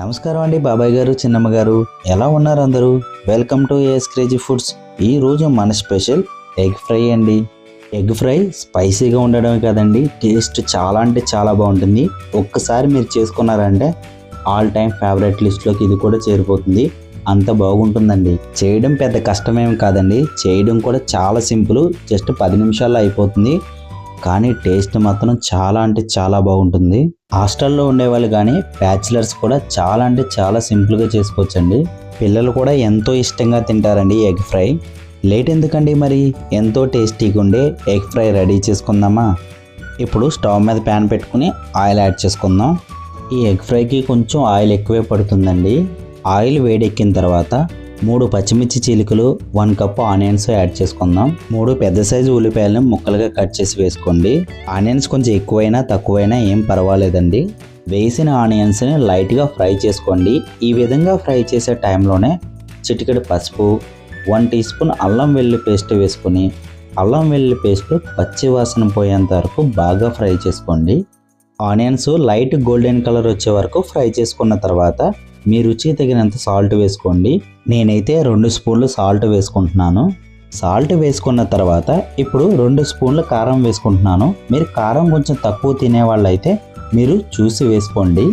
నమస్కారం అండి బాబాయ్ గారు చిన్నమ్మ గారు. ఎలా ఉన్నారు అందరూ? Welcome to AS crazy foods ఈ రోజు మన స్పెషల్ ఎగ్ ఫ్రై అండి. ఎగ్ ఫ్రై స్పైసీగా ఉండడమే కదండి టేస్ట్ చాలా అంటే చాలా బాగుంటుంది. ఒక్కసారి మీరు చేసుకున్నారంటే ఆల్ టైమ్ ఫేవరెట్ లిస్ట్లోకి ఇది కూడా చేరిపోతుంది. అంత బాగుంటుందండి. చేయడం పెద్ద కష్టమేం కాదండి. చేయడం కూడా చాలా సింపుల్ జస్ట్ పది నిమిషాల్లో అయిపోతుంది. కానీ టేస్ట్ మాత్రం చాలా అంటే చాలా బాగుంటుంది. హాస్టల్లో ఉండేవాళ్ళు కానీ బ్యాచిలర్స్ కూడా చాలా అంటే చాలా సింపుల్గా చేసుకోవచ్చండి. పిల్లలు కూడా ఎంతో ఇష్టంగా తింటారండి ఎగ్ ఫ్రై. లేట్ ఎందుకండి మరి? ఎంతో టేస్టీగా ఉండే ఎగ్ ఫ్రై రెడీ చేసుకుందామా? ఇప్పుడు స్టవ్ మీద ప్యాన్ పెట్టుకుని ఆయిల్ యాడ్ చేసుకుందాం. ఈ ఎగ్ ఫ్రైకి కొంచెం ఆయిల్ ఎక్కువే పడుతుందండి. ఆయిల్ వేడెక్కిన తర్వాత మూడు పచ్చిమిర్చి చీలికలు వన్ కప్ ఆనియన్స్ యాడ్ చేసుకుందాం. మూడు పెద్ద సైజు ఉల్లిపాయలను ముక్కలుగా కట్ చేసి వేసుకోండి. ఆనియన్స్ కొంచెం ఎక్కువైనా తక్కువైనా ఏం పర్వాలేదండి. వేసిన ఆనియన్స్ని లైట్గా ఫ్రై చేసుకోండి. ఈ విధంగా ఫ్రై చేసే టైంలోనే చిటికెడు పసుపు వన్ టీ స్పూన్ అల్లం వెల్లుల్లి పేస్ట్ వేసుకొని అల్లం వెల్లుల్లి పేస్ట్ పచ్చి వాసన పోయేంత వరకు బాగా ఫ్రై చేసుకోండి. ఆనియన్స్ లైట్ గోల్డెన్ కలర్ వచ్చే వరకు ఫ్రై చేసుకున్న తర్వాత మీ రుచి తగినంత సాల్ట్ వేసుకోండి. నేనైతే రెండు స్పూన్లు సాల్ట్ వేసుకుంటున్నాను. సాల్ట్ వేసుకున్న తర్వాత ఇప్పుడు రెండు స్పూన్లు కారం వేసుకుంటున్నాను. మీరు కారం కొంచెం తక్కువ తినేవాళ్ళైతే మీరు చూసి వేసుకోండి.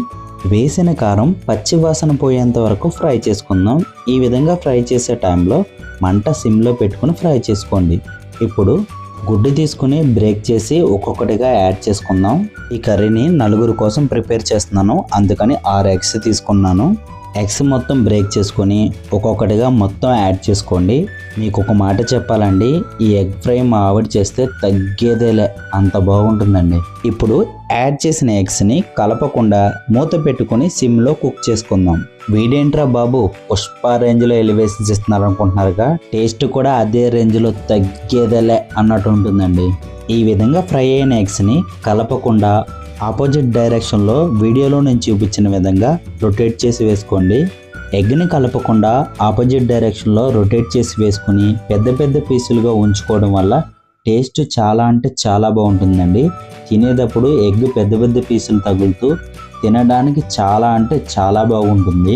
వేసిన కారం పచ్చి వాసన పోయేంత వరకు ఫ్రై చేసుకుందాం. ఈ విధంగా ఫ్రై చేసే టైంలో మంట సిమ్లో పెట్టుకుని ఫ్రై చేసుకోండి. ఇప్పుడు గుడ్డు తీసుకుని బ్రేక్ చేసి ఒక్కొక్కటిగా యాడ్ చేసుకుందాం. ఈ కర్రీని నలుగురు కోసం ప్రిపేర్ చేస్తున్నాను. అందుకని ఆరు ఎగ్స్ తీసుకున్నాను. ఎగ్స్ మొత్తం బ్రేక్ చేసుకొని ఒక్కొక్కటిగా మొత్తం యాడ్ చేసుకోండి. మీకు ఒక మాట చెప్పాలండి ఈ ఎగ్ ఫ్రై మా ఆవిడ చేస్తే తగ్గేదేలే అంత బాగుంటుందండి. ఇప్పుడు యాడ్ చేసిన ఎగ్స్ని కలపకుండా మూత పెట్టుకొని సిమ్లో కుక్ చేసుకుందాం. వీడేంట్రా బాబు పుష్ప రేంజ్లో ఎలివేషన్స్ ఇస్తున్నారు అనుకుంటున్నారుగా టేస్ట్ కూడా అదే రేంజ్లో తగ్గేదేలే అన్నట్టు ఉంటుందండి. ఈ విధంగా ఫ్రై అయిన ఎగ్స్ని కలపకుండా ఆపోజిట్ డైరెక్షన్లో వీడియోలో నేను చూపించిన విధంగా రొటేట్ చేసి వేసుకోండి. ఎగ్ని కలపకుండా ఆపోజిట్ డైరెక్షన్లో రొటేట్ చేసి వేసుకుని పెద్ద పెద్ద పీసులుగా ఉంచుకోవడం వల్ల టేస్ట్ చాలా అంటే చాలా బాగుంటుందండి. తినేటప్పుడు ఎగ్ పెద్ద పెద్ద పీసులు తగులుతూ తినడానికి చాలా అంటే చాలా బాగుంటుంది.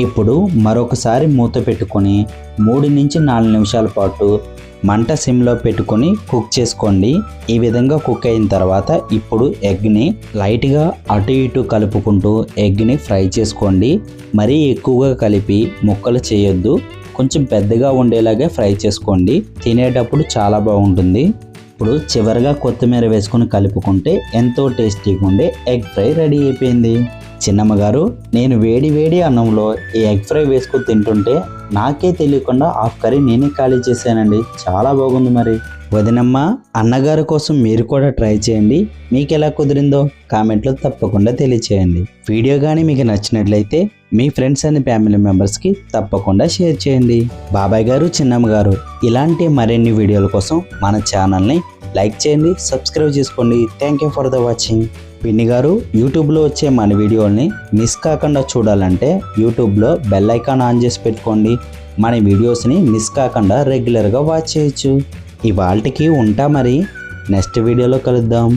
ఇప్పుడు మరొకసారి మూత పెట్టుకొని మూడు నుంచి నాలుగు నిమిషాల పాటు మంట సిమ్లో పెట్టుకొని కుక్ చేసుకోండి. ఈ విధంగా కుక్ అయిన తర్వాత ఇప్పుడు ఎగ్ని లైట్గా అటు ఇటు కలుపుకుంటూ ఎగ్ని ఫ్రై చేసుకోండి. మరీ ఎక్కువగా కలిపి ముక్కలు చేయొద్దు. కొంచెం పెద్దగా ఉండేలాగే ఫ్రై చేసుకోండి. తినేటప్పుడు చాలా బాగుంటుంది. ఇప్పుడు చివరిగా కొత్తిమీర వేసుకొని కలుపుకుంటే ఎంతో టేస్టీగా ఉండే ఎగ్ ఫ్రై రెడీ అయిపోయింది. చిన్నమ్మగారు నేను వేడి వేడి అన్నంలో ఈ ఎగ్ ఫ్రై వేసుకొని తింటుంటే నాకే తెలియకుండా హాఫ్ కర్రీ నేనే ఖాళీ చేశానండి. చాలా బాగుంది మరి. వదినమ్మ అన్నగారి కోసం మీరు కూడా ట్రై చేయండి. మీకు ఎలా కుదిరిందో కామెంట్లో తప్పకుండా తెలియచేయండి. వీడియో కానీ మీకు నచ్చినట్లయితే మీ ఫ్రెండ్స్ అండ్ ఫ్యామిలీ మెంబర్స్కి తప్పకుండా షేర్ చేయండి. బాబాయ్ గారు చిన్నమ్మ గారు ఇలాంటి మరిన్ని వీడియోల కోసం మన ఛానల్ని లైక్ చేయండి సబ్స్క్రైబ్ చేసుకోండి. Thank you for the watching పిన్ని గారు యూట్యూబ్లో వచ్చే మన వీడియోల్ని మిస్ కాకుండా చూడాలంటే యూట్యూబ్లో బెల్ ఐకాన్ ఆన్ చేసి పెట్టుకోండి. మన వీడియోస్ని మిస్ కాకుండా రెగ్యులర్గా వాచ్ చేయొచ్చు. ఇవాళకి ఉంటా మరి. నెక్స్ట్ వీడియోలో కలుద్దాం.